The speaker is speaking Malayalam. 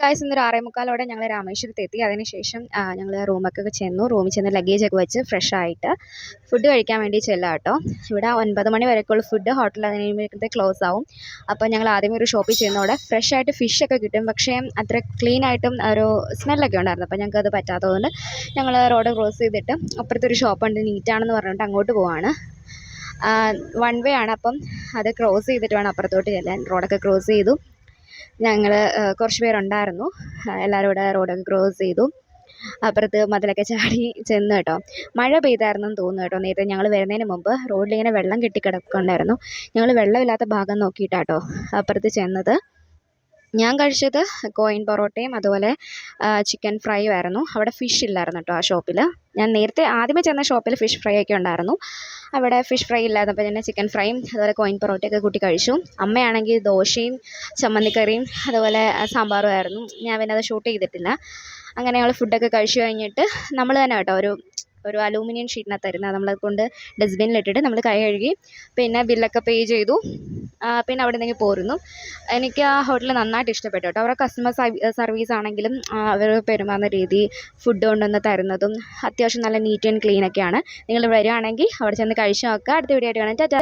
ഗായ്സ് ഇന്നൊരു ആറേ മുക്കാലോടെ ഞങ്ങൾ രാമേശ്വരത്ത് എത്തി അതിനുശേഷം ഞങ്ങൾ റൂമൊക്കെ ചെന്നു. റൂമിൽ ചെന്ന് ലഗേജൊക്കെ വെച്ച് ഫ്രഷ് ആയിട്ട് ഫുഡ് കഴിക്കാൻ വേണ്ടി ചെല്ലാം കേട്ടോ. ഇവിടെ ഒൻപത് മണി വരെയൊക്കെയുള്ള ഫുഡ് ഹോട്ടൽ അതിന് കഴിയുമ്പോഴത്തെ ക്ലോസ് ആവും. അപ്പോൾ ഞങ്ങൾ ആദ്യമേ ഒരു ഷോപ്പിൽ ചെന്നു. അവിടെ ഫ്രഷ് ആയിട്ട് ഫിഷൊക്കെ കിട്ടും. പക്ഷേ അത്ര ക്ലീൻ ആയിട്ടും ഒരു സ്മെല്ലൊക്കെ ഉണ്ടായിരുന്നു. അപ്പോൾ ഞങ്ങൾക്ക് അത് പറ്റാത്തതുകൊണ്ട് ഞങ്ങൾ റോഡ് ക്രോസ് ചെയ്തിട്ട് അപ്പുറത്തെ ഒരു ഷോപ്പുണ്ട് നീറ്റാണെന്ന് പറഞ്ഞിട്ട് അങ്ങോട്ട് പോവാണ്. വൺ വേ ആണ്. അപ്പം അത് ക്രോസ് ചെയ്തിട്ട് വേണം അപ്പുറത്തോട്ട് ചെല്ലാൻ. റോഡൊക്കെ ക്രോസ് ചെയ്തു. ഞങ്ങൾ കുറച്ച് പേരുണ്ടായിരുന്നു. എല്ലാവരും കൂടെ റോഡൊക്കെ ക്രോസ് ചെയ്തു. അപ്പുറത്ത് മതിലൊക്കെ ചാടി ചെന്ന് കേട്ടോ. മഴ പെയ്തായിരുന്നെന്ന് തോന്നുന്നു കേട്ടോ. നേരത്തെ ഞങ്ങൾ വരുന്നതിന് മുമ്പ് റോഡിലിങ്ങനെ വെള്ളം കെട്ടിക്കിടക്കുന്നുണ്ടായിരുന്നു. ഞങ്ങൾ വെള്ളമില്ലാത്ത ഭാഗം നോക്കിയിട്ടാട്ടോ അപ്പുറത്ത് ചെന്നത്. ഞാൻ കഴിച്ചത് കോയിൻ പൊറോട്ടയും അതുപോലെ ചിക്കൻ ഫ്രൈയും ആയിരുന്നു. അവിടെ ഫിഷ് ഇല്ലായിരുന്നു കേട്ടോ ആ ഷോപ്പിൽ ഞാൻ നേരത്തെ ആദ്യമേ ചെന്ന ഷോപ്പിൽ ഫിഷ് ഫ്രൈ ഒക്കെ ഉണ്ടായിരുന്നു. അവിടെ ഫിഷ് ഫ്രൈ ഇല്ലാത്തപ്പോൾ തന്നെ ചിക്കൻ ഫ്രൈയും അതുപോലെ കോയിൻ പൊറോട്ടയൊക്കെ കൂട്ടി കഴിച്ചു. അമ്മയാണെങ്കിൽ ദോശയും ചമ്മന്തിക്കറിയും അതുപോലെ സാമ്പാറും ആയിരുന്നു. ഞാൻ പിന്നെ അത് ഷൂട്ട് ചെയ്തിട്ടില്ല. അങ്ങനെ ഞങ്ങൾ ഫുഡൊക്കെ കഴിച്ചു കഴിഞ്ഞിട്ട് നമ്മൾ തന്നെ കേട്ടോ ഒരു ഒരു അലൂമിനിയം ഷീറ്റിനകത്ത് തരുന്നത് നമ്മളത് കൊണ്ട് ഡസ്റ്റ്ബിനിലിട്ടിട്ട് നമ്മൾ കൈ കഴുകി പിന്നെ ബില്ലൊക്കെ പേ ചെയ്തു. പിന്നെ അവിടെ നിന്നെങ്കിൽ പോരുന്നു. എനിക്ക് ആ ഹോട്ടൽ നന്നായിട്ട് ഇഷ്ടപ്പെട്ടു കേട്ടോ. അവരുടെ കസ്റ്റമർ സർവീസ് ആണെങ്കിലും അവർ പെരുമാറുന്ന രീതി ഫുഡ് കൊണ്ടുവന്ന് തരുന്നതും അത്യാവശ്യം നല്ല നീറ്റ് ആൻഡ് ക്ലീൻ ഒക്കെയാണ്. നിങ്ങൾ വരികയാണെങ്കിൽ അവിടെ ചെന്ന് കഴിച്ച് നോക്കുക. അടുത്ത വീഡിയോ ആയിട്ട് കാണാം. ടാറ്റാ.